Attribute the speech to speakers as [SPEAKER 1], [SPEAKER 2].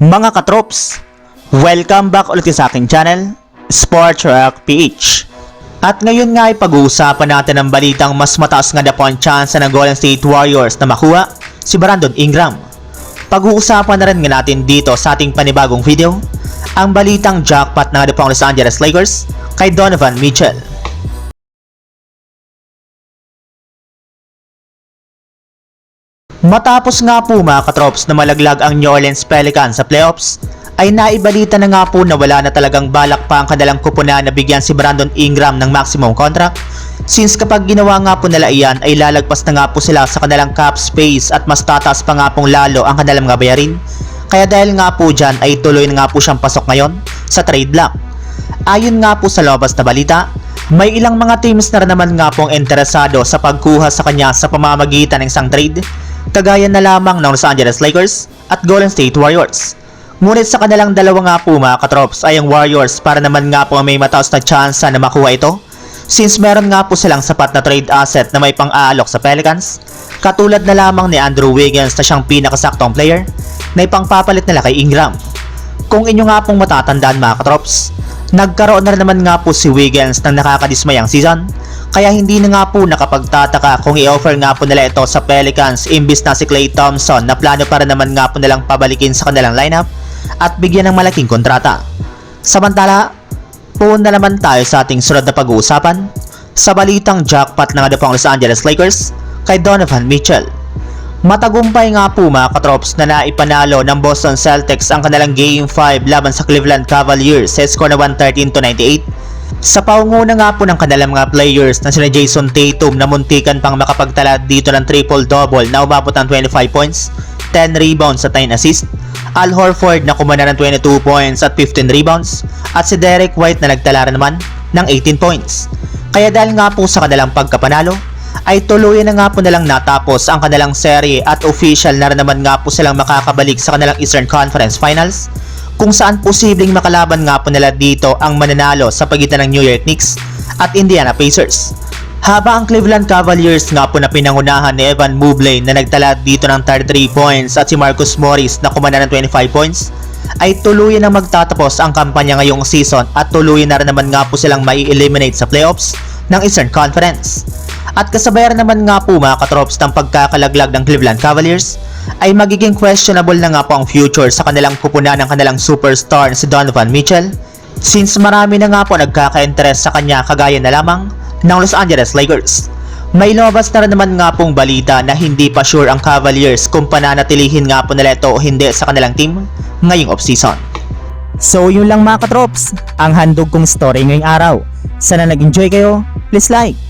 [SPEAKER 1] Mga katrops, welcome back ulit sa aking channel, Sports Rock PH. At ngayon nga ay pag-uusapan natin ang balitang mas mataas nga na po chance ng Golden State Warriors na makuha si Brandon Ingram. Pag-uusapan na rin nga natin dito sa ating panibagong video, ang balitang jackpot na nga Los Angeles Lakers kay Donovan Mitchell. Matapos nga po mga katrops na malaglag ang New Orleans Pelicans sa playoffs, ay naibalita na nga po na wala na talagang balak pa ang kanilang kupunan na bigyan si Brandon Ingram ng maximum contract since kapag ginawa nga po nila iyan ay lalagpas na nga po sila sa kanilang cap space at mas tataas pa nga pong lalo ang kanilang mga bayarin. Kaya dahil nga po dyan ay tuloy na nga po siyang pasok ngayon sa trade block. Ayon nga po sa labas na balita, may ilang mga teams na naman nga pong interesado sa pagkuha sa kanya sa pamamagitan ng isang trade, kagaya na lamang ng Los Angeles Lakers at Golden State Warriors. Ngunit sa kanilang dalawa nga po mga katrops ay ang Warriors para naman nga po may mataas na chance na makuha ito since meron nga po silang sapat na trade asset na may pang-aalok sa Pelicans katulad na lamang ni Andrew Wiggins na siyang pinakasaktong player na ipangpapalit nila kay Ingram. Kung inyo nga pong matatandaan mga katrops, nagkaroon na naman nga po si Wiggins ng nakakadismayang season kaya hindi na nga po nakapagtataka kung i-offer nga po nila ito sa Pelicans imbis na si Klay Thompson na plano para naman nga po nilang pabalikin sa kanilang lineup at bigyan ng malaking kontrata. Samantala, puun na naman tayo sa ating sunod na pag-uusapan sa balitang jackpot ng adapang Los Angeles Lakers kay Donovan Mitchell. Matagumpay nga po mga katrops na naipanalo ng Boston Celtics ang kanilang Game 5 laban sa Cleveland Cavaliers sa score na 113 to 98. Sa paunguna nga po ng kanilang mga players na sila Jason Tatum na muntikan pang makapagtala dito ng triple-double na umabot ng 25 points, 10 rebounds at 9 assists, Al Horford na kumana ng 22 points at 15 rebounds, at si Derek White na nagtala naman ng 18 points. Kaya dahil nga po sa kanilang pagkapanalo, ay tuluyan na nga po nilang natapos ang kanilang serye at official na rin naman nga po silang makakabalik sa kanilang Eastern Conference Finals kung saan posibleng makalaban nga po nila dito ang mananalo sa pagitan ng New York Knicks at Indiana Pacers. Haba ang Cleveland Cavaliers nga po na pinangunahan ni Evan Mobley na nagtala dito ng 33 points at si Marcus Morris na kumana ng 25 points ay tuluyan na magtatapos ang kampanya ngayong season at tuluyan na rin naman nga po silang mai-eliminate sa playoffs ng Eastern Conference. At kasabayan naman nga po mga katrops ng pagkakalaglag ng Cleveland Cavaliers ay magiging questionable na nga po ang future sa kanilang pupunan ng kanilang superstar na si Donovan Mitchell since marami na nga po nagkaka-interest sa kanya kagaya na lamang ng Los Angeles Lakers. May lumabas na rin naman nga pong balita na hindi pa sure ang Cavaliers kung pananatilihin nga po nila ito o hindi sa kanilang team ngayong offseason.
[SPEAKER 2] So yun lang mga katrops, ang handog kong story ngayong araw. Sana nag-enjoy kayo, please like